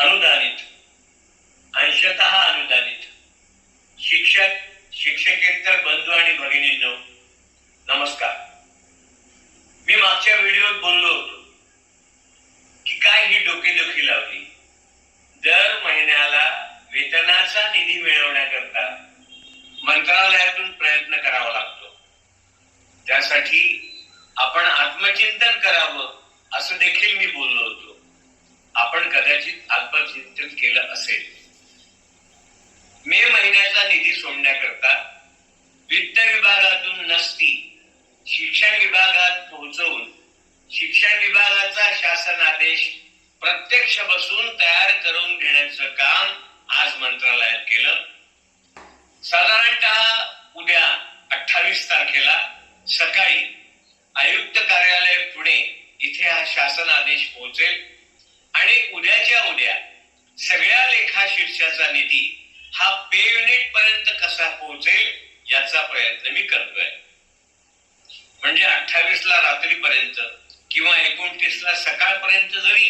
अनुदानित. अंशतः अनुदानित. शिक्षक शिक्षकेतर बंधू आणि भगिनींनो नमस्कार. मी मागच्या व्हिडिओत बोललो होतो की काय ही डोकेदुखी लावली. दर महिन्याला वेतनाचा निधी मिळवण्याकरता मंत्रालयातून प्रयत्न करावा लागतो. त्यासाठी आपण आत्मचिंतन करावं असं देखील मी बोललो होतो. आपण कदाचित आत्मचिंतन केलं असेल. मे महिन्याचा निधी सोडण्याकरता वित्त विभागातून नसती शिक्षण विभागात पोहोचवून शिक्षण विभागाचा शासन आदेश प्रत्यक्ष बसून तयार करून घेण्याचं काम आज मंत्रालयात केलं. साधारणतः उद्या अठ्ठावीस तारखेला सकाळी आयुक्त कार्यालय पुणे इथे हा शासन आदेश पोहोचेल आणि उद्याच्या उद्या सगळ्या देशाचा निधी हा पे युनिट पर्यंत कसा पोहोचेल याचा प्रयत्न मी करतोय. म्हणजे अठ्ठावीस ला रात्रीपर्यंत किंवा एकोणतीस ला सकाळपर्यंत जरी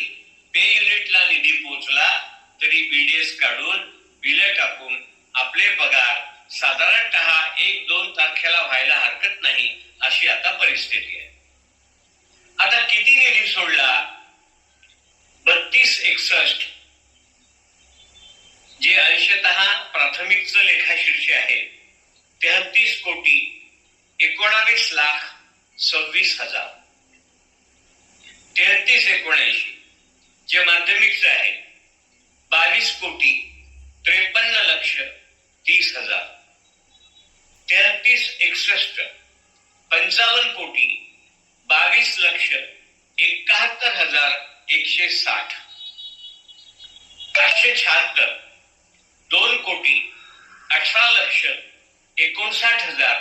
पे युनिटला निधी पोहोचला तरी बीडीएस काढून बिल टाकून आपले पगार साधारणतः एक दोन तारखेला व्हायला हरकत नाही अशी आता परिस्थिती आहे. आता किती निधी सोडला बत्तीस एकसष्ट जे अंशतः प्राथमिकचं लेखाशीर्ष आहे तेहतीस कोटी एकोणावीस लाख सव्वीस हजार. तेहतीस एकोणऐंशी जे माध्यमिकचं आहे बावीस कोटी त्रेपन्न लक्ष तीस हजार. तेहतीस एकसष्ट पंचावन्न कोटी बावीस लक्ष एकाहत्तर हजार एकशे साठ. पाचशे शहात्तर दोन कोटी अठरा लक्ष एकोणसाठ हजार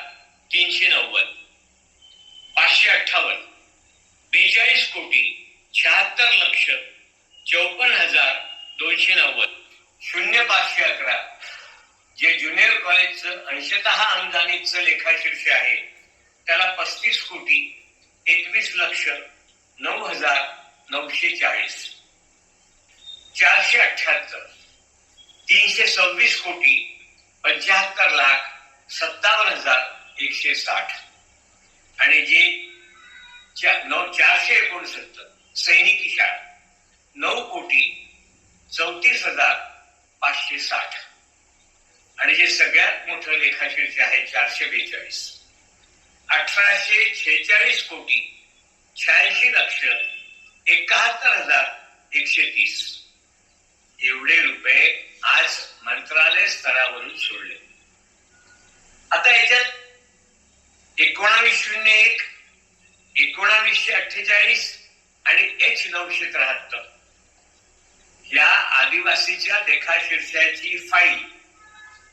तीनशे नव्वद पाचशे अठ्ठावन्न बेचाळीस कोटी शहात्तर लक्ष चौपन्न हजार दोनशे नव्वद शून्य पाचशे अकरा. जे ज्युनियर कॉलेजचं अंशतः अनुदानितचं लेखाशीर्ष आहे त्याला पस्तीस कोटी एकवीस लक्ष नऊ हजार नऊशे चाळीस. चारशे अठ्ठ्याहत्तर. तीनशे सव्वीस कोटी पंच्याहत्तर लाख सत्तावन्न हजार एकशे साठ. आणि जे चा- नऊ चारशे एकोणसत्तर सैनिकी शाळा नऊ कोटी चौतीस हजार पाचशे साठ. आणि जे सगळ्यात मोठं लेखाशीर्ष आहे चारशे बेचाळीस. अठराशे छेचाळीस कोटी शहाऐंशी लक्ष एकाहत्तर हजार एकशे तीस एवढे रुपये आज मंत्रालय स्तरावरून सोडले. आता याच्यात एकोणावीस शून्य एक एकोणावीसशे अठ्ठेचाळीस आणि एच नऊशे त्र्याहत्तर. या आदिवासीच्या लेखाशीर्षाची फाईल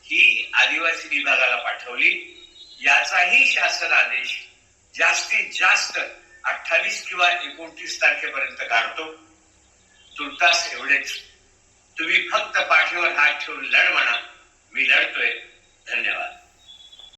ही आदिवासी विभागाला पाठवली. याचाही शासन आदेश जास्तीत जास्त अठ्ठावीस किंवा एकोणतीस तारखेपर्यंत काढतो. तुर्तास एवढेच. तुम्ही फक्त पाठीवर हात ठेवून लढ म्हणा. मी लढतोय. धन्यवाद.